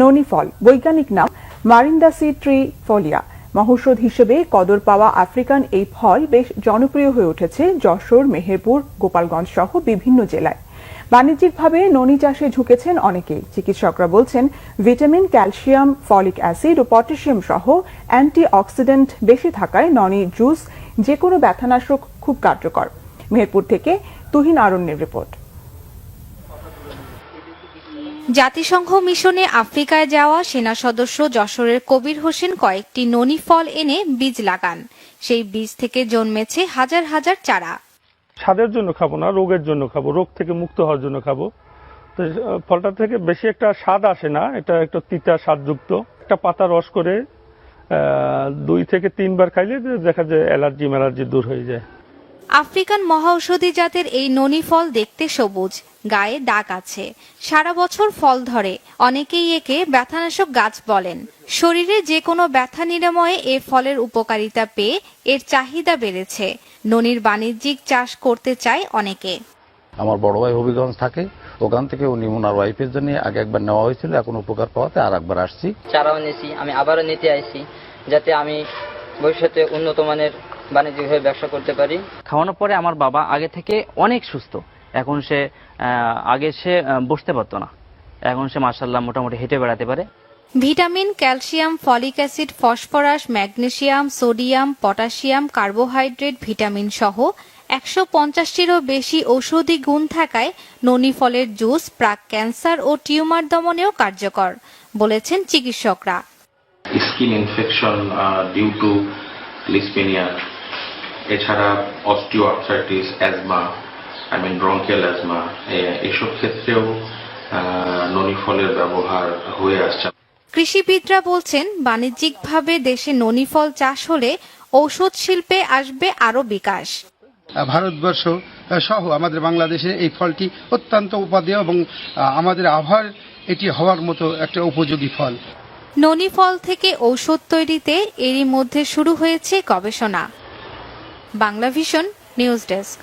ননি ফল বৈজ্ঞানিক নাম মারিন্দাসি ট্রি ফলিয়া মহৌষধ হিসেবে কদর পাওয়া আফ্রিকান এই ফল বেশ জনপ্রিয় হয়ে উঠেছে যশোর, মেহেরপুর, গোপালগঞ্জ সহ বিভিন্ন জেলায়। বাণিজ্যিকভাবে ননি চাষে ঝুঁকেছেন অনেকেই। চিকিৎসকরা বলছেন, ভিটামিন, ক্যালসিয়াম, ফলিক অ্যাসিড ও পটাশিয়াম সহ অ্যান্টি অক্সিডেন্ট বেশি থাকায় ননি জুস যে কোনো ব্যথানাশক খুব কার্যকর। মেহেরপুর থেকে তুহিন আরণ্যের রিপোর্ট। জাতিসংঘ মিশনে আফ্রিকায় যাওয়া সেনা সদস্য যশোরের কবির হোসেন কয়েকটি ননি ফল এনে বীজ লাগান। সেই বীজ থেকে জন্মেছে হাজার হাজার চারা। স্বাদের জন্য খাব না, রোগের জন্য খাব, রোগ থেকে মুক্ত হওয়ার জন্য খাব। তো ফলটা থেকে বেশি একটা স্বাদ আসে না, এটা একটা তিতা স্বাদযুক্ত। একটা পাতা রস করে দুই থেকে তিনবার খাইলে দেখা যায় অ্যালার্জি ম্যালার্জি দূর হয়ে যায়। আফ্রিকান মহাঔষধি জাতের এই ননি ফল দেখতে সবুজ গায়ে দাগ আছে। সারা বছর ফল ধরে অনেকেই একে ব্যথানাশক গাছ বলেন। শরীরে যে কোনো ব্যথা নিরাময়ে এ ফলের উপকারিতা পেয়ে এর চাহিদা বেড়েছে। ননির বাণিজ্যিক চাষ করতে চায় অনেকে। আমার বড় ভাই হবিগঞ্জ থাকে। ওখান থেকে উনি ওনার ওয়াইফের জন্য আগে একবার নেওয়া হয়েছিল এখন উপকার পাওয়াতে আর একবার আসছি। চারাও নিয়েছি আমি আবারও নিতে আইছি যাতে আমি ভবিষ্যতে উন্নত মানের বাণিজ্যিকভাবে ব্যবসা করতে পারি। খাওয়ানোর পরে আমার বাবা আগে থেকে অনেক সুস্থ। এখন সে আগে সে বসতে পারতো না। এখন সে মার্শাল্লাহ মোটামুটি হেঁটে বেড়াতে পারে। Vitamin calcium folic acid phosphorus magnesium sodium potassium carbohydrate vitamin সহ একশো পঞ্চাশটিরও বেশি ঔষধি গুণ থাকায় ননি ফলের জুস প্রাক ক্যান্সার ও টিউমার দমনেও কার্যকর বলেছেন চিকিৎসকরা। স্কিন ইনফেকশন ডিউ টু লিসপেনিয়া এছাড়া osteoarthritis asthma I mean bronchial asthma এসব ক্ষেত্রেও ননি ফলের ব্যবহার হয়ে আসছে। কৃষিবিদরা বলছেন বাণিজ্যিকভাবে দেশে ননি ফল চাষ হলে ঔষধ শিল্পে আসবে আরও বিকাশ। ভারতবর্ষ সহ আমাদের বাংলাদেশে এই ফলটি অত্যন্ত উপাদেয় এবং আমাদের আবহাওয়ার এটি হওয়ার মতো একটা উপযোগী ফল। ননি ফল থেকে ঔষধ তৈরিতে এরই মধ্যে শুরু হয়েছে গবেষণা। Bangla vision news desk